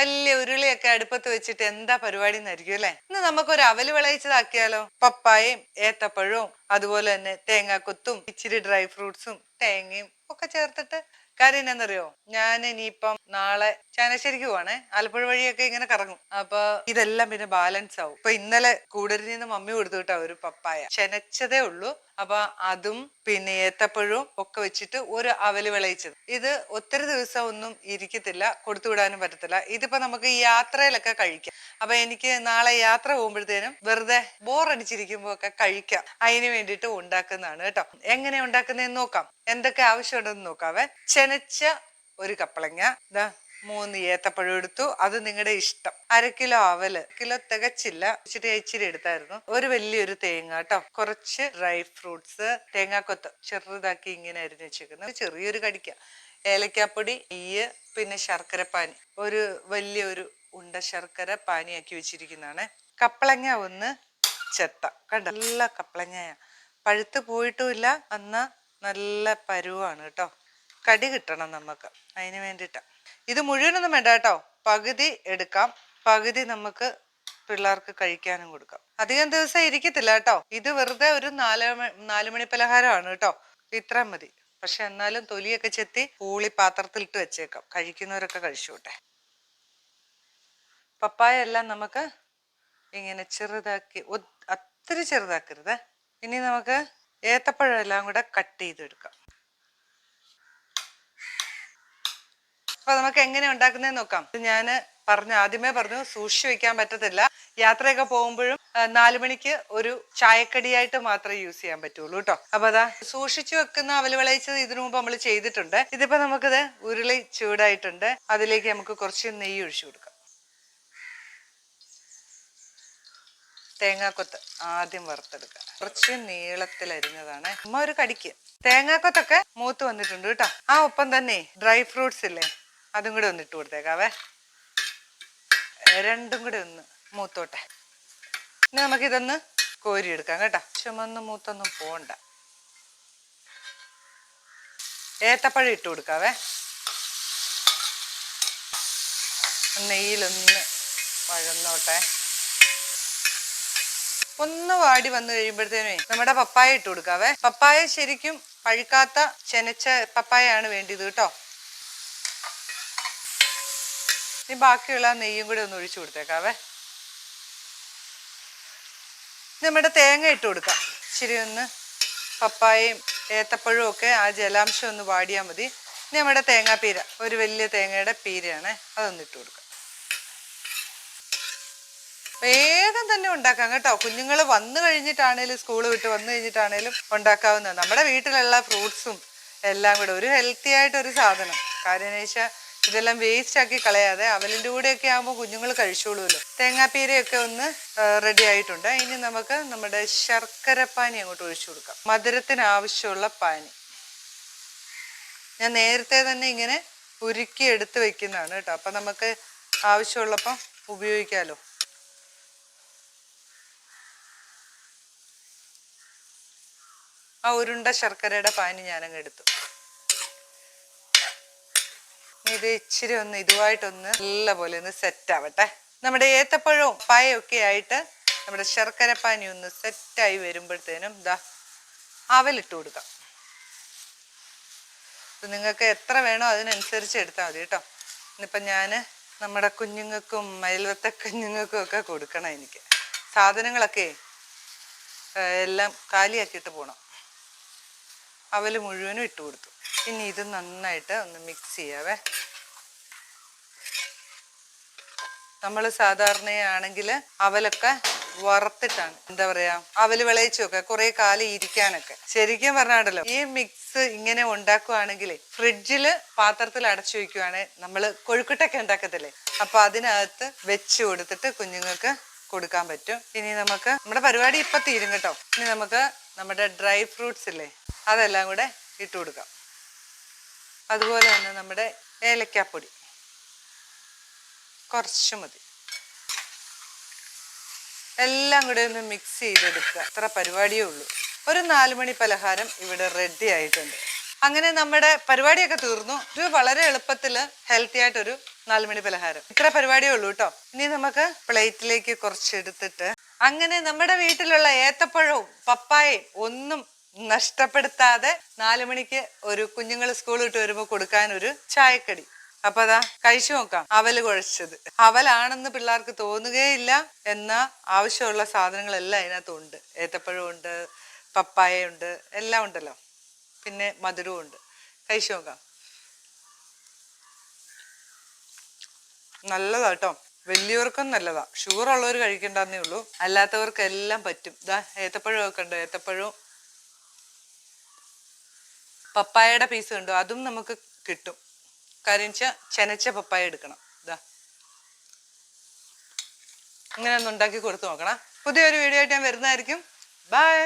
വലിയ ഉരുളിയൊക്കെ അടുപ്പത്ത് വെച്ചിട്ട് എന്താ പരിപാടി എന്നായിരിക്കും അല്ലെ? ഇന്ന് നമുക്കൊരു അവൽ വിളയിച്ചതാക്കിയാലോ? പപ്പായയും ഏത്തപ്പഴവും അതുപോലെ തന്നെ തേങ്ങാക്കൊത്തും ഇച്ചിരി ഡ്രൈ ഫ്രൂട്ട്സും തേങ്ങയും ഒക്കെ ചേർത്തിട്ട് കാര്യം എന്നാന്നറിയോ? ഞാൻ ഇനിയിപ്പം നാളെ ചാനശ്ശേരിക്ക് പോവാണേ. ആലപ്പുഴ വഴിയൊക്കെ ഇങ്ങനെ കറങ്ങും. അപ്പൊ ഇതെല്ലാം പിന്നെ ബാലൻസ് ആവും ഇപ്പൊ ഇന്നലെ കൂടരിൽ നിന്ന് മമ്മി കൊടുത്തു കിട്ടാ ഒരു പപ്പായ. ചെനച്ചതേ ഉള്ളൂ. അപ്പൊ അതും പിന്നെ ഏത്തപ്പഴവും ഒക്കെ വെച്ചിട്ട് ഒരു അവൽ വിളയിച്ചത്. ഇത് ഒത്തിരി ദിവസം ഒന്നും ഇരിക്കത്തില്ല കൊടുത്തുവിടാനും പറ്റത്തില്ല. ഇതിപ്പോ നമുക്ക് യാത്രയിലൊക്കെ കഴിക്കാം. അപ്പൊ എനിക്ക് നാളെ യാത്ര പോകുമ്പോഴത്തേനും വെറുതെ ബോറടിച്ചിരിക്കുമ്പോ ഒക്കെ കഴിക്കാം. അതിന് വേണ്ടിയിട്ട് ഉണ്ടാക്കുന്നതാണ് കേട്ടോ. എങ്ങനെ ഉണ്ടാക്കുന്നതെന്ന് നോക്കാം. എന്തൊക്കെ ആവശ്യമുണ്ടെന്ന് നോക്കാവേ. ചെനച്ച ഒരു കപ്പളങ്ങ. ഇതാ മൂന്ന് ഏത്തപ്പഴം എടുത്തു. അത് നിങ്ങളുടെ ഇഷ്ടം. അര കിലോ അവൽ. കിലോ തികച്ചില്ല. ഇച്ചിരി ഇച്ചിരി എടുത്തായിരുന്നു. ഒരു വലിയൊരു തേങ്ങ കേട്ടോ കുറച്ച് ഡ്രൈ ഫ്രൂട്ട്സ്. തേങ്ങാക്കൊത്ത്. ചെറുതാക്കി ഇങ്ങനെ അരിഞ്ഞു വെച്ചേക്കുന്നത് ചെറിയൊരു കടിക്ക. ഏലക്കാപ്പൊടി നെയ്യ് പിന്നെ ശർക്കര പാനി. ഒരു വലിയൊരു ഉണ്ട ശർക്കര പാനിയാക്കി വെച്ചിരിക്കുന്നതാണ്. കപ്പളങ്ങ ഒന്ന് ചെത്ത. കണ്ട? നല്ല കപ്പളങ്ങയാ. പഴുത്ത് പോയിട്ടുമില്ല. എന്നാ നല്ല പരുവാണ് കേട്ടോ കടി കിട്ടണം നമുക്ക് അതിന് വേണ്ടിയിട്ടാ ഇത് മുഴുവനൊന്നും വേണ്ട കേട്ടോ. പകുതി എടുക്കാം. പകുതി നമുക്ക് പിള്ളേർക്ക് കഴിക്കാനും കൊടുക്കാം. അധികം ദിവസം ഇരിക്കത്തില്ല കേട്ടോ. ഇത് വെറുതെ ഒരു നാല് മ- നാല് മണി പലഹാരമാണ് കേട്ടോ. ഇത്ര മതി. പക്ഷെ എന്നാലും തൊലിയൊക്കെ ചെത്തി പൂളി പാത്രത്തിലിട്ട് വെച്ചേക്കാം. കഴിക്കുന്നവരൊക്കെ കഴിച്ചോട്ടെ. പപ്പായ എല്ലാം നമുക്ക് ഇങ്ങനെ ചെറുതാക്കി ഒത്തിരി ചെറുതാക്കരുത്. ഇനി നമുക്ക് ഏത്തപ്പഴം എല്ലാം കൂടെ കട്ട് ചെയ്തെടുക്കാം. അപ്പൊ നമുക്ക് എങ്ങനെ ഉണ്ടാക്കുന്നതെന്ന് നോക്കാം. ഞാൻ പറഞ്ഞു ആദ്യമേ പറഞ്ഞു സൂക്ഷിച്ചു വെക്കാൻ പറ്റത്തില്ല. യാത്രയൊക്കെ പോകുമ്പോഴും നാലു മണിക്ക് ഒരു ചായക്കടിയായിട്ട് മാത്രമേ യൂസ് ചെയ്യാൻ പറ്റുള്ളൂ കേട്ടോ. അപ്പൊ അതാ സൂക്ഷിച്ചു വെക്കുന്ന അവൽ വിളയിച്ചത് ഇതിനു മുമ്പ് നമ്മൾ ചെയ്തിട്ടുണ്ട്. ഇതിപ്പോ നമുക്കിത് ഉരുളി ചൂടായിട്ടുണ്ട്. അതിലേക്ക് നമുക്ക് കുറച്ച് നെയ്യ് ഒഴിച്ചു കൊടുക്കാം. തേങ്ങാക്കൊത്ത് ആദ്യം വറുത്തെടുക്കുക കുറച്ച് നീളത്തിൽ അരിഞ്ഞതാണ്. അമ്മ ഒരു കടിക്ക്. തേങ്ങാക്കൊത്തൊക്കെ മൂത്ത് വന്നിട്ടുണ്ട് കേട്ടോ. ആ ഒപ്പം തന്നെ ഡ്രൈ ഫ്രൂട്ട്സ് ഇല്ലേ? അതും കൂടെ ഒന്ന് ഇട്ട് കൊടുത്തേക്കാവേ. രണ്ടും കൂടെ ഒന്ന് മൂത്തോട്ടെ. ഇനി നമുക്കിതൊന്ന് കോരിയെടുക്കാം കേട്ടോ. ചുമന്ന് മൂത്തൊന്നും പോണ്ട. ഏത്തപ്പഴം ഇട്ട് കൊടുക്കാവേ. നെയ്യിലൊന്ന് വഴന്നോട്ടെ. ഒന്ന് വാടി വന്നു കഴിയുമ്പോഴത്തേനേ നമ്മുടെ പപ്പായ ഇട്ട് കൊടുക്കാവേ. പപ്പായ ശരിക്കും പഴുക്കാത്ത ചെനച്ച പപ്പായ ആണ് വേണ്ടിയത് കേട്ടോ. ഇനി ബാക്കിയുള്ള നെയ്യും കൂടി ഒന്ന് ഒഴിച്ചു കൊടുത്തേക്കാവേ. നമ്മുടെ തേങ്ങ ഇട്ട് കൊടുക്കാം. ഇച്ചിരി ഒന്ന് പപ്പായയും ഏത്തപ്പഴവും ഒക്കെ ആ ജലാംശം ഒന്ന് വാടിയാൽ മതി. ഇനി നമ്മുടെ തേങ്ങാപ്പീര ഒരു വലിയ തേങ്ങയുടെ പീരയാണ് അതൊന്ന് ഇട്ട് കൊടുക്കാം. വേഗം തന്നെ ഉണ്ടാക്കാം കേട്ടോ. കുഞ്ഞുങ്ങൾ വന്നു കഴിഞ്ഞിട്ടാണേലും സ്കൂൾ വിട്ട് വന്നു കഴിഞ്ഞിട്ടാണേലും ഉണ്ടാക്കാവുന്നത് നമ്മുടെ വീട്ടിലുള്ള ഫ്രൂട്ട്സും എല്ലാം കൂടെ ഒരു ഹെൽത്തി ആയിട്ടൊരു സാധനം. കാര്യം വെച്ചാൽ ഇതെല്ലാം വേസ്റ്റ് ആക്കി കളയാതെ അവലിന്റെ ഒക്കെ ആകുമ്പോൾ കുഞ്ഞുങ്ങൾ കഴിച്ചോളൂല്ലോ തേങ്ങാപ്പീരയൊക്കെ ഒന്ന് റെഡി ആയിട്ടുണ്ട്. ഇനി നമുക്ക് നമ്മുടെ ശർക്കര പാനി അങ്ങോട്ട് ഒഴിച്ചു കൊടുക്കാം. മധുരത്തിന് ആവശ്യമുള്ള പാനി. ഞാൻ നേരത്തെ തന്നെ ഇങ്ങനെ ഉരുക്കി എടുത്ത് വെക്കുന്നതാണ് കേട്ടോ. അപ്പം നമുക്ക് ആവശ്യമുള്ളപ്പം ഉപയോഗിക്കാമല്ലോ ആ ഉരുണ്ട ശർക്കരയുടെ പാനി ഞാനങ്ങ് എടുത്തു. ഇത് ഇച്ചിരി ഒന്ന് ഇതുമായിട്ടൊന്ന് നല്ല പോലെ ഒന്ന് സെറ്റ് ആവട്ടെ നമ്മുടെ ഏത്തപ്പഴവും പായൊക്കെ ആയിട്ട് നമ്മുടെ ശർക്കര പാനി ഒന്ന് സെറ്റായി വരുമ്പോഴത്തേനും ദാ അവലിട്ട് കൊടുക്കാം. ഇത് നിങ്ങൾക്ക് എത്ര വേണോ അതിനനുസരിച്ച് എടുത്താൽ മതി കേട്ടോ. ഇന്നിപ്പം ഞാൻ നമ്മുടെ കുഞ്ഞുങ്ങൾക്കും അയൽവത്തെ കുഞ്ഞുങ്ങൾക്കും ഒക്കെ കൊടുക്കണം എനിക്ക്. സാധനങ്ങളൊക്കെ എല്ലാം കാലിയാക്കിയിട്ട് പോകണം അവൽ മുഴുവനും ഇട്ട് കൊടുത്തു. ഇനി ഇത് നന്നായിട്ട് ഒന്ന് മിക്സ് ചെയ്യാവേ. നമ്മൾ സാധാരണയാണെങ്കിൽ അവലൊക്കെ വറുത്തിട്ടാണ്. എന്താ പറയാ അവൽ വിളയിച്ചൊക്കെ കുറെ കാലം ഇരിക്കാനൊക്കെ. ശരിക്കും പറഞ്ഞാണ്ടല്ലോ ഈ മിക്സ് ഇങ്ങനെ ഉണ്ടാക്കുവാണെങ്കിൽ ഫ്രിഡ്ജിൽ പാത്രത്തിൽ അടച്ചു വെക്കുവാണെങ്കിൽ നമ്മൾ കൊഴുക്കുട്ടൊക്കെ ഉണ്ടാക്കത്തില്ലേ? അപ്പൊ അതിനകത്ത് വെച്ച് കൊടുത്തിട്ട് കുഞ്ഞുങ്ങൾക്ക് കൊടുക്കാൻ പറ്റും. ഇനി നമുക്ക് നമ്മുടെ പരിപാടി ഇപ്പൊ തീരും കേട്ടോ. ഇനി നമുക്ക് നമ്മുടെ ഡ്രൈ ഫ്രൂട്ട്സ് ഇല്ലേ അതെല്ലാം കൂടെ ഇട്ടു കൊടുക്കാം. അതുപോലെ തന്നെ നമ്മുടെ ഏലക്കാപ്പൊടി. കുറച്ച് മതി. എല്ലാം കൂടെ ഒന്ന് മിക്സ് ചെയ്തെടുക്കുക. അത്ര പരിപാടിയേ ഉള്ളൂ. ഒരു നാലുമണി പലഹാരം ഇവിടെ റെഡി ആയിട്ടുണ്ട്. അങ്ങനെ നമ്മുടെ പരിപാടിയൊക്കെ തീർന്നു. ഒരു വളരെ എളുപ്പത്തിൽ ഹെൽത്തി ആയിട്ടൊരു നാലുമണി പലഹാരം. ഇത്ര പരിപാടിയേ ഉള്ളൂ കേട്ടോ ഇനി നമുക്ക് പ്ലേറ്റിലേക്ക് കുറച്ച് എടുത്തിട്ട്. അങ്ങനെ നമ്മുടെ വീട്ടിലുള്ള ഏത്തപ്പഴവും പപ്പായയും ഒന്നും നഷ്ടപ്പെടുത്താതെ നാലു മണിക്ക് ഒരു കുഞ്ഞുങ്ങൾ സ്കൂൾ വിട്ട് വരുമ്പോൾ കൊടുക്കാൻ ഒരു ചായക്കടി. അപ്പൊ അതാ കഴിച്ചു നോക്കാം. അവൽ കുഴച്ചത്. അവലാണെന്ന് പിള്ളേർക്ക് തോന്നുകയില്ല എന്ന ആവശ്യമുള്ള സാധനങ്ങളെല്ലാം അതിനകത്തുണ്ട് ഏത്തപ്പഴം ഉണ്ട് പപ്പായ ഉണ്ട് എല്ലാം ഉണ്ടല്ലോ. പിന്നെ മധുരവും ഉണ്ട്. കഴിച്ചു നോക്കാം. നല്ലതാ കേട്ടോ വലിയവർക്കും നല്ലതാ. ഷുഗർ ഉള്ളവർ കഴിക്കണ്ടെന്നേ ഉള്ളൂ. അല്ലാത്തവർക്കെല്ലാം പറ്റും. ഇതാ ഏത്തപ്പഴം ഒക്കെ ഉണ്ട്. ഏത്തപ്പഴവും പപ്പായയുടെ പീസ് ഉണ്ടോ അതും നമുക്ക് കിട്ടും. വെച്ചാൽ ചെനച്ച പപ്പായ എടുക്കണം. ഇതാ ഇങ്ങനെ ഒന്ന് ഉണ്ടാക്കി കൊടുത്തു നോക്കണം. പുതിയൊരു വീഡിയോ ആയിട്ട് ഞാൻ വരുന്നതായിരിക്കും. ബൈ